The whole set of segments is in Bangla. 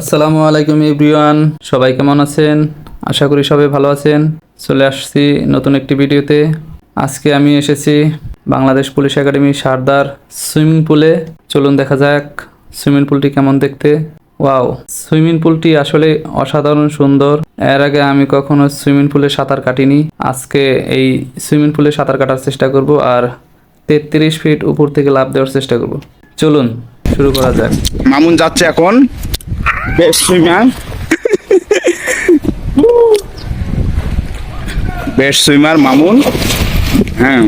আসসালামু আলাইকুম এভরিওয়ান, সবাই কেমন আছেন? আশা করি সবাই ভালো আছেন। চলে আসছি নতুন একটি ভিডিওতে। আজকে আমি এসেছি বাংলাদেশ পুলিশ একাডেমি সারদার সুইমিং পুলে। চলুন দেখা যাক সুইমিং পুলটি কেমন দেখতে। ওয়াও, সুইমিং পুলটি আসলে অসাধারণ সুন্দর। এর আগে আমি কখনো সুইমিং পুলে সাঁতার কাটিনি। আজকে এই সুইমিং পুলে সাঁতার কাটার চেষ্টা করব আর তেত্রিশ ফিট উপর থেকে লাভ দেওয়ার চেষ্টা করব। চলুন, শুরু করা যাক। মামুন যাচ্ছে এখন। Best swimmer best swimmer Mamun হ্যাঁ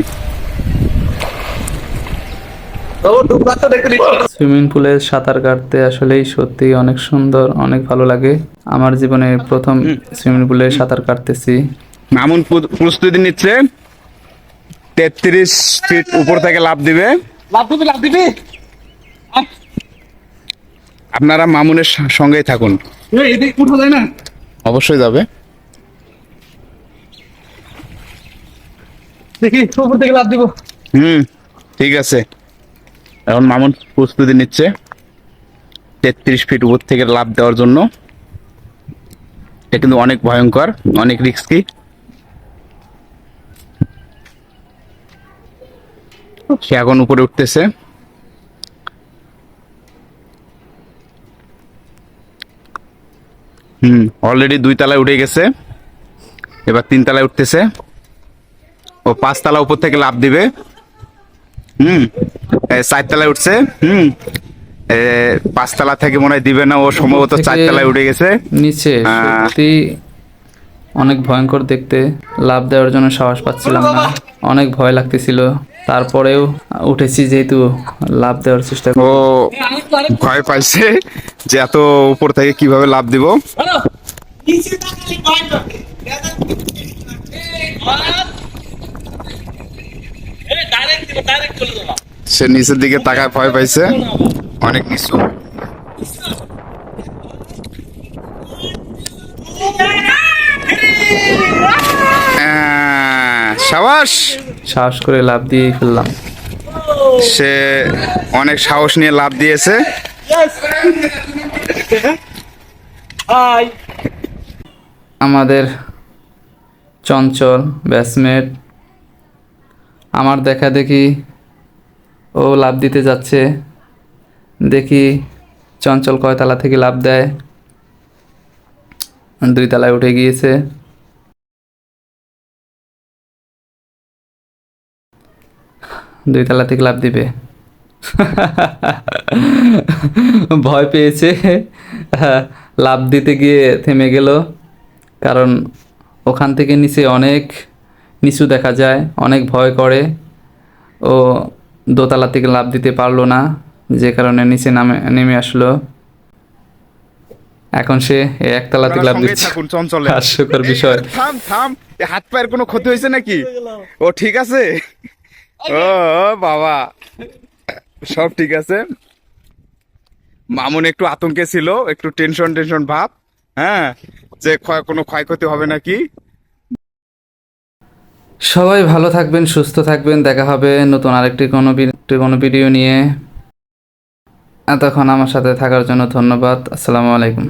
সুইমিং পুলে সাঁতার কাটতে আসলেই সত্যি অনেক সুন্দর অনেক ভালো লাগে। আমার জীবনে প্রথম সুইমিং পুলে সাঁতার কাটতেছি। মামুন প্রস্তুতি নিচ্ছে। তেত্রিশ ফিট উপর থেকে লাভ দিবে। লাভ দিবি লাভ দিবি। আপনারা মামুনের সঙ্গেই থাকুন। না অবশ্যই যাবে। দেখি উপর থেকে লাভ দিব। হুম ঠিক আছে। এখন মামুন প্রস্তুতি নিচ্ছে। তেত্রিশ ফিট উপর থেকে লাভ দেওয়ার জন্য। এটা কিন্তু অনেক ভয়ঙ্কর অনেক রিস্কি সে এখন উপরে উঠতেছে। হুম। অলরেডি দুই তলায় উঠে গেছে। এবার তিন তলায় উঠতেছে। ও পাঁচ তলা উপর থেকে লাভ দিবে। হুম। এ, চারতলায় উঠছে। হুম। পাঁচতলা থেকে মনে হয় দিবে না। ও সম্ভবত থেকে- চারতলায় উঠে গেছে। নিচে সত্যি অনেক ভয়ঙ্কর দেখতে। লাভ দেওয়ার জন্য সাহস পাচ্ছিলাম না। অনেক ভয় লাগতেছিল। তারপরেও উঠেছি যেহেতু লাভ দেওয়ার চেষ্টা ও ভয় পাইছে যে এত উপর থেকে কীভাবে লাভ দিব? সে নিচের দিকে তাকায় ভয় পাইছে। অনেক কিছু সাবাস। সাহস করে লাভ দিয়ে ফেললাম সে অনেক সাহস নিয়ে লাভ দিয়েছে। আমাদের চঞ্চল ব্যাটসমেট আমার দেখা দেখি ও লাভ দিতে যাচ্ছে। দেখি চঞ্চল কয় তালা থেকে লাভ দেয়। দুই তলায় উঠে গিয়েছে। দুই তালা থেকে লাভ দিবে। ভয় পেয়েছে। লাভ দিতে গিয়ে থেমে গেল। কারণ ওখান থেকে নিচে অনেক নিচু দেখা যায় অনেক ভয় করে। ও দোতলা থেকে লাভ দিতে পারল না যে কারণে নিচে নামে নেমে আসলো। এখন সে একতলা থেকে লাভ দিচ্ছে। হাস্যকর বিষয়। থাম থাম হাত পায়ের কোনো ক্ষতি হয়েছে নাকি? ও ঠিক আছে। ও বাবা। সব ঠিক আছে? মামুন একটু আতঙ্কে ছিল একটু টেনশন টেনশন ভাব হ্যাঁ? যে ক্ষয়- কোনো ক্ষয়ক্ষতি হবে নাকি? সবাই ভালো থাকবেন সুস্থ থাকবেন দেখা হবে নতুন আরেকটি কোনো কোনো ভিডিও নিয়ে। এতক্ষণ আমার সাথে থাকার জন্য ধন্যবাদ আসসালামু আলাইকুম।